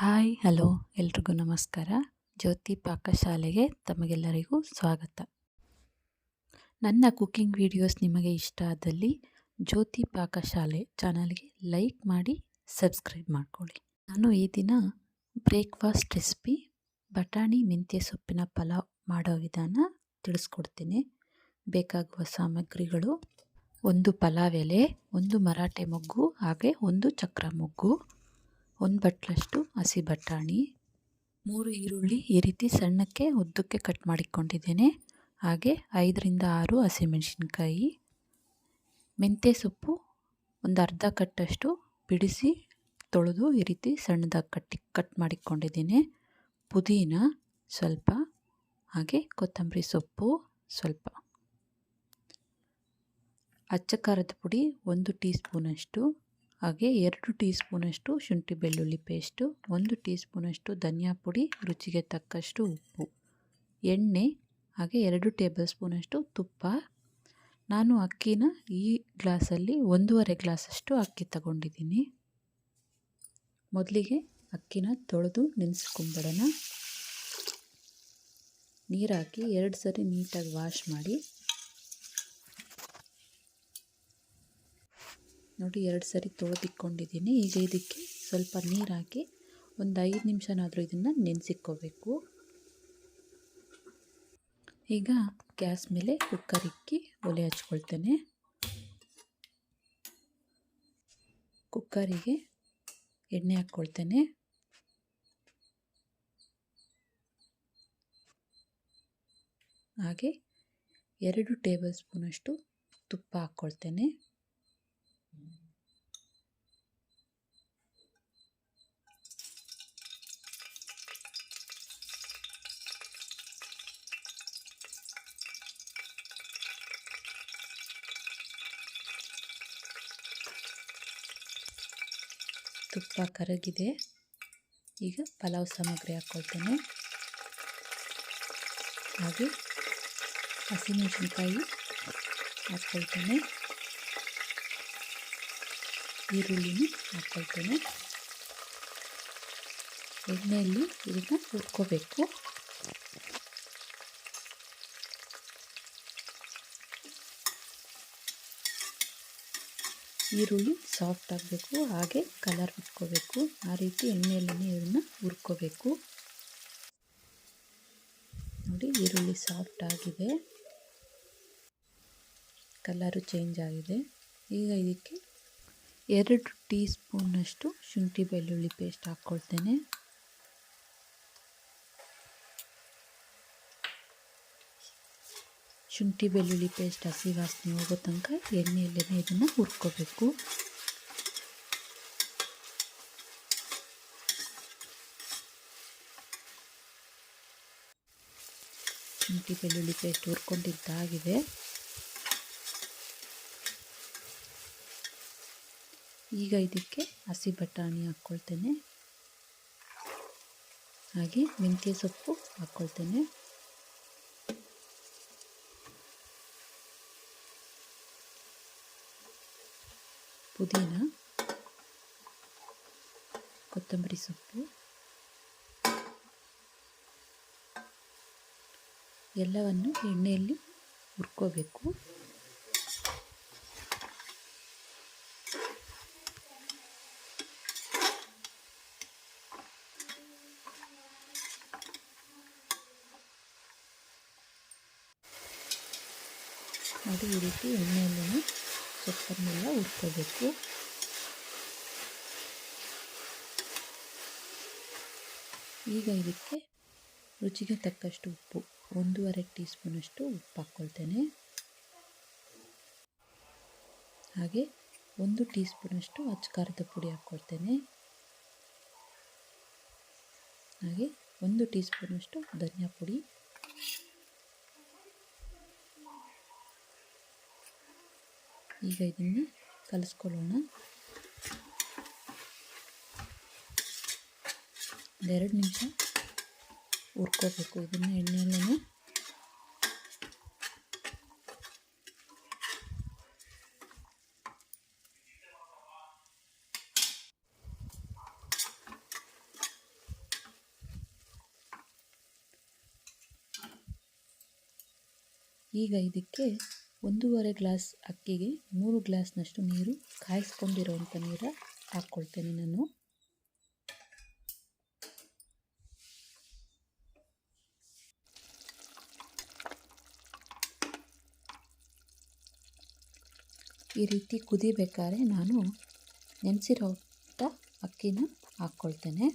Hi, hello, ಎಲ್ರಿಗೂ ನಮಸ್ಕಾರ. ಜ್ಯೋತಿ ಪಾಕಶಾಲೆಗೆ ತಮಗೆಲ್ಲರಿಗೂ ಸ್ವಾಗತ. ನನ್ನ ಕುಕ್ಕಿಂಗ್ ವಿಡಿಯೋಸ್ ನಿಮಗೆ ಇಷ್ಟ ಆದಲ್ಲಿ ಜ್ಯೋತಿ ಪಾಕಶಾಲೆ ಚಾನಲ್ಗೆ ಲೈಕ್ ಮಾಡಿ, ಸಬ್ಸ್ಕ್ರೈಬ್ ಮಾಡ್ಕೊಳ್ಳಿ. ನಾನು ಈ ದಿನ ಬ್ರೇಕ್ಫಾಸ್ಟ್ ರೆಸಿಪಿ, ಬಟಾಣಿ ಮೆಂತ್ಯ ಸೊಪ್ಪಿನ ಪಲಾವ್ ಮಾಡೋ ವಿಧಾನ ತಿಳಿಸ್ಕೊಡ್ತೀನಿ. ಬೇಕಾಗುವ ಸಾಮಗ್ರಿಗಳು, ಒಂದು ಪಲಾವ್ ಎಲೆ, ಒಂದು ಮರಾಠೆ ಮೊಗ್ಗು, ಹಾಗೆ ಒಂದು ಚಕ್ರ ಮೊಗ್ಗು. ಒಂದು ಬಟ್ಲಷ್ಟು ಹಸಿ ಬಟಾಣಿ, ಮೂರು ಈರುಳ್ಳಿ ಈ ರೀತಿ ಸಣ್ಣಕ್ಕೆ ಉದ್ದಕ್ಕೆ ಕಟ್ ಮಾಡಿಕೊಂಡಿದ್ದೇನೆ. ಹಾಗೆ ಐದರಿಂದ ಆರು ಹಸಿಮೆಣಸಿನ್ಕಾಯಿ, ಮೆಂತ್ಯ ಸೊಪ್ಪು ಒಂದು ಅರ್ಧ ಕಟ್ಟಷ್ಟು ಬಿಡಿಸಿ ತೊಳೆದು ಈ ರೀತಿ ಸಣ್ಣದಾಗಿ ಕಟ್ಟಿ ಕಟ್ ಮಾಡಿಕೊಂಡಿದ್ದೀನಿ. ಪುದೀನ ಸ್ವಲ್ಪ, ಹಾಗೆ ಕೊತ್ತಂಬರಿ ಸೊಪ್ಪು ಸ್ವಲ್ಪ. ಅಚ್ಚ ಖಾರದ ಪುಡಿ ಒಂದು ಟೀ ಸ್ಪೂನಷ್ಟು ಹಾಗೆ ಎರಡು ಟೀ ಸ್ಪೂನಷ್ಟು ಶುಂಠಿ ಬೆಳ್ಳುಳ್ಳಿ ಪೇಸ್ಟು, ಒಂದು ಟೀ ಸ್ಪೂನಷ್ಟು ಧನಿಯಾ ಪುಡಿ, ರುಚಿಗೆ ತಕ್ಕಷ್ಟು ಉಪ್ಪು, ಎಣ್ಣೆ, ಹಾಗೆ ಎರಡು ಟೇಬಲ್ ಸ್ಪೂನಷ್ಟು ತುಪ್ಪ. ನಾನು ಅಕ್ಕಿನ ಈ ಗ್ಲಾಸಲ್ಲಿ ಒಂದೂವರೆ ಗ್ಲಾಸಷ್ಟು ಅಕ್ಕಿ ತಗೊಂಡಿದ್ದೀನಿ. ಮೊದಲಿಗೆ ಅಕ್ಕಿನ ತೊಳೆದು ನೆನೆಸ್ಕೊಂಬಿಡೋಣ. ನೀರಾಕಿ ಎರಡು ಸರಿ ನೀಟಾಗಿ ವಾಶ್ ಮಾಡಿ ನೋಡಿ ಎರಡು ಸರಿ ತೊಳೆದಿಕ್ಕೊಂಡಿದ್ದೀನಿ ಈಗ ಇದಕ್ಕೆ ಸ್ವಲ್ಪ ನೀರು ಹಾಕಿ ಒಂದು ಐದು ನಿಮಿಷನಾದರೂ ಇದನ್ನು ನೆನೆಸಿಕ್ಕೋಬೇಕು ಈಗ ಗ್ಯಾಸ್ ಮೇಲೆ ಕುಕ್ಕರ್ ಇಕ್ಕಿ ಒಲೆ ಹಚ್ಕೊಳ್ತೇನೆ. ಕುಕ್ಕರಿಗೆ ಎಣ್ಣೆ ಹಾಕ್ಕೊಳ್ತೇನೆ. ಹಾಗೆ ಎರಡು ಟೇಬಲ್ ಸ್ಪೂನಷ್ಟು ತುಪ್ಪ ಹಾಕ್ಕೊಳ್ತೇನೆ. ತುಪ್ಪ ಕರಗಿದೆ. ಈಗ ಪಲಾವ್ ಸಾಮಗ್ರಿ ಹಾಕ್ಕೊಳ್ತೇನೆ ಹಾಗೆ ಹಸಿಮೆಣಸಿನ್ಕಾಯಿ ಹಾಕ್ಕೊಳ್ತೇನೆ ಈರುಳ್ಳಿನೂ ಹಾಕ್ಕೊಳ್ತೇನೆ ಎಣ್ಣೆಯಲ್ಲಿ ಇದನ್ನು ಹುರ್ಕೋಬೇಕು. ಈರುಳ್ಳಿ ಸಾಫ್ಟ್ ಆಗಬೇಕು, ಹಾಗೆ ಕಲರ್ ಬಿಟ್ಕೋಬೇಕು ಆ ರೀತಿ ಎಣ್ಣೆಯಲ್ಲಿ ಇದನ್ನು ಹುರ್ಕೋಬೇಕು. ನೋಡಿ, ಈರುಳ್ಳಿ ಸಾಫ್ಟ್ ಆಗಿದೆ. ಕಲರು ಚೇಂಜ್ ಆಗಿದೆ. ಈಗ ಇದಕ್ಕೆ ಎರಡು ಟೀ ಸ್ಪೂನಷ್ಟು ಶುಂಠಿ ಬೆಳ್ಳುಳ್ಳಿ ಪೇಸ್ಟ್ ಹಾಕ್ಕೊಳ್ತೇನೆ. ಶುಂಠಿ, ಬೆಳ್ಳುಳ್ಳಿ ಪೇಸ್ಟ್ ಹಸಿ ವಾಸನೆ ಹೋಗೋ ತನಕ ಎಣ್ಣೆಯಲ್ಲೇ ಇದನ್ನು ಹುರ್ಕೋಬೇಕು. ಶುಂಠಿ, ಬೆಳ್ಳುಳ್ಳಿ ಪೇಸ್ಟ್ ಹುರ್ಕೊಂಡಿದ್ದಾಗಿದೆ. ಈಗ ಇದಕ್ಕೆ ಹಸಿ ಬಟಾಣಿ ಹಾಕ್ಕೊಳ್ತೇನೆ ಹಾಗೆ ಮೆಂತ್ಯ ಸೊಪ್ಪು ಹಾಕ್ಕೊಳ್ತೇನೆ ಪುದೀನ ಕೊತ್ತಂಬರಿ ಸೊಪ್ಪು ಎಲ್ಲವನ್ನು ಎಣ್ಣೆಯಲ್ಲಿ ಹುರ್ಕೋಬೇಕು. ಅದು ಈ ರೀತಿ ಎಣ್ಣೆಯಲ್ಲಿ ಸೊಪ್ಪನ್ನೆಲ್ಲ ಹುರ್ಕೋಬೇಕು. ಈಗ ಇದಕ್ಕೆ ರುಚಿಗೆ ತಕ್ಕಷ್ಟು ಉಪ್ಪು, ಒಂದೂವರೆ ಟೀ ಸ್ಪೂನಷ್ಟು ಉಪ್ಪು ಹಾಕ್ಕೊಳ್ತೇನೆ. ಹಾಗೆ ಒಂದು ಟೀ ಸ್ಪೂನಷ್ಟು ಅಚ್ಚಕಾರದ ಪುಡಿ ಹಾಕ್ಕೊಳ್ತೇನೆ. ಹಾಗೆ ಒಂದು ಟೀ ಸ್ಪೂನಷ್ಟು ಧನಿಯಾ ಪುಡಿ. ಈಗ ಇದನ್ನು ಕಲಿಸ್ಕೊಳ್ಳೋಣ. ಒಂದೆರಡು ನಿಮಿಷ ಹುರ್ಕೋಬೇಕು. ಇದನ್ನು ಎಣ್ಣೆಯಲ್ಲೇ ಈಗ ಇದಕ್ಕೆ ಒಂದೂವರೆ ಗ್ಲಾಸ್ ಅಕ್ಕಿಗೆ ಮೂರು ಗ್ಲಾಸ್ನಷ್ಟು ನೀರು ಕಾಯಿಸ್ಕೊಂಡಿರೋವಂಥ ನೀರು ಹಾಕ್ಕೊಳ್ತೇನೆ ನಾನು. ಈ ರೀತಿ ಕುದಿಬೇಕಾದ್ರೆ ನಾನು ನೆನೆಸಿರೋಂಥ ಅಕ್ಕಿನ ಹಾಕ್ಕೊಳ್ತೇನೆ.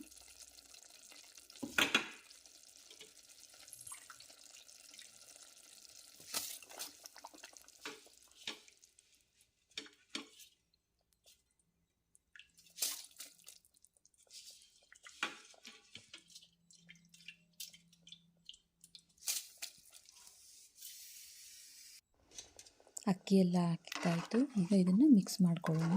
ಅಕ್ಕಿ ಎಲ್ಲ ಹಾಕಿದ್ದಾಯಿತು ಈಗ ಇದನ್ನು ಮಿಕ್ಸ್ ಮಾಡ್ಕೊಳ್ಳೋಣ.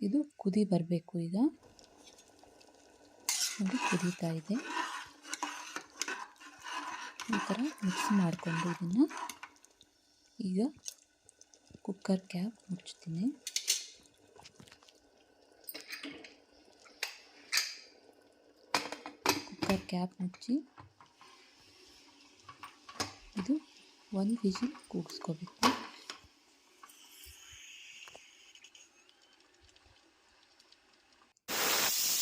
ಇದು ಕುದಿ ಬರಬೇಕು ಈಗ. ಅದು ಕುದೀತಾ ಇದೆ. ಈ ಥರ ಮಿಕ್ಸ್ ಮಾಡಿಕೊಂಡು ಇದನ್ನು ಈಗ ಕುಕ್ಕರ್ ಕ್ಯಾಪ್ ಮುಚ್ತೀನಿ. ಕುಕ್ಕರ್ ಕ್ಯಾಪ್ ಮುಚ್ಚಿ ಇದು ಒಂದು ವಿಜಿಲ್ ಕೂಗಿಸ್ಕೋಬೇಕು.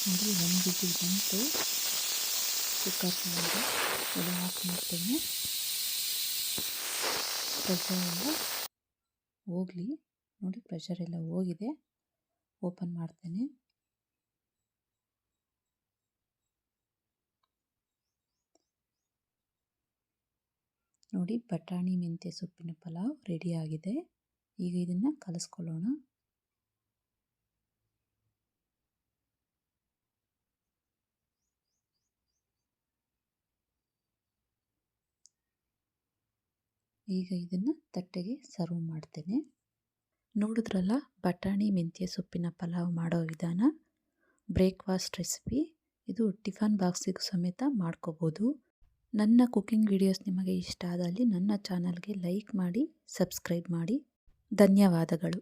ನೋಡಿ ಒಂದು ವಿಜಿಲ್ ಬಂತು. ಕುಕ್ಕರ್ ಮಾಡಿ ಎಲ್ಲ ಹಾಕಿ ಮಾಡ್ತೇನೆ. ಪ್ರೆಷರ್ ಎಲ್ಲ ಹೋಗಲಿ. ನೋಡಿ ಪ್ರೆಷರ್ ಎಲ್ಲ ಹೋಗಿದೆ. ಓಪನ್ ಮಾಡ್ತೇನೆ. ನೋಡಿ ಬಟಾಣಿ, ಮೆಂತ್ಯ ಸೊಪ್ಪಿನ ಪಲಾವ್ ರೆಡಿಯಾಗಿದೆ ಈಗ ಇದನ್ನು ಕಲಿಸ್ಕೊಳ್ಳೋಣ. ಈಗ ಇದನ್ನು ತಟ್ಟೆಗೆ ಸರ್ವ್ ಮಾಡ್ತೇನೆ. ನೋಡಿದ್ರಲ್ಲ, ಬಟಾಣಿ, ಮೆಂತ್ಯ ಸೊಪ್ಪಿನ ಪಲಾವ್ ಮಾಡೋ ವಿಧಾನ? ಬ್ರೇಕ್ಫಾಸ್ಟ್ ರೆಸಿಪಿ ಇದು ಟಿಫನ್ ಬಾಕ್ಸಿಗೂ ಸಮೇತ ಮಾಡ್ಕೋಬೋದು. ನನ್ನ ಕುಕ್ಕಿಂಗ್ ವಿಡಿಯೋಸ್ ನಿಮಗೆ ಇಷ್ಟ ಆದಲ್ಲಿ ನನ್ನ ಚಾನಲ್ಗೆ ಲೈಕ್ ಮಾಡಿ ಸಬ್ಸ್ಕ್ರೈಬ್ ಮಾಡಿ. ಧನ್ಯವಾದಗಳು.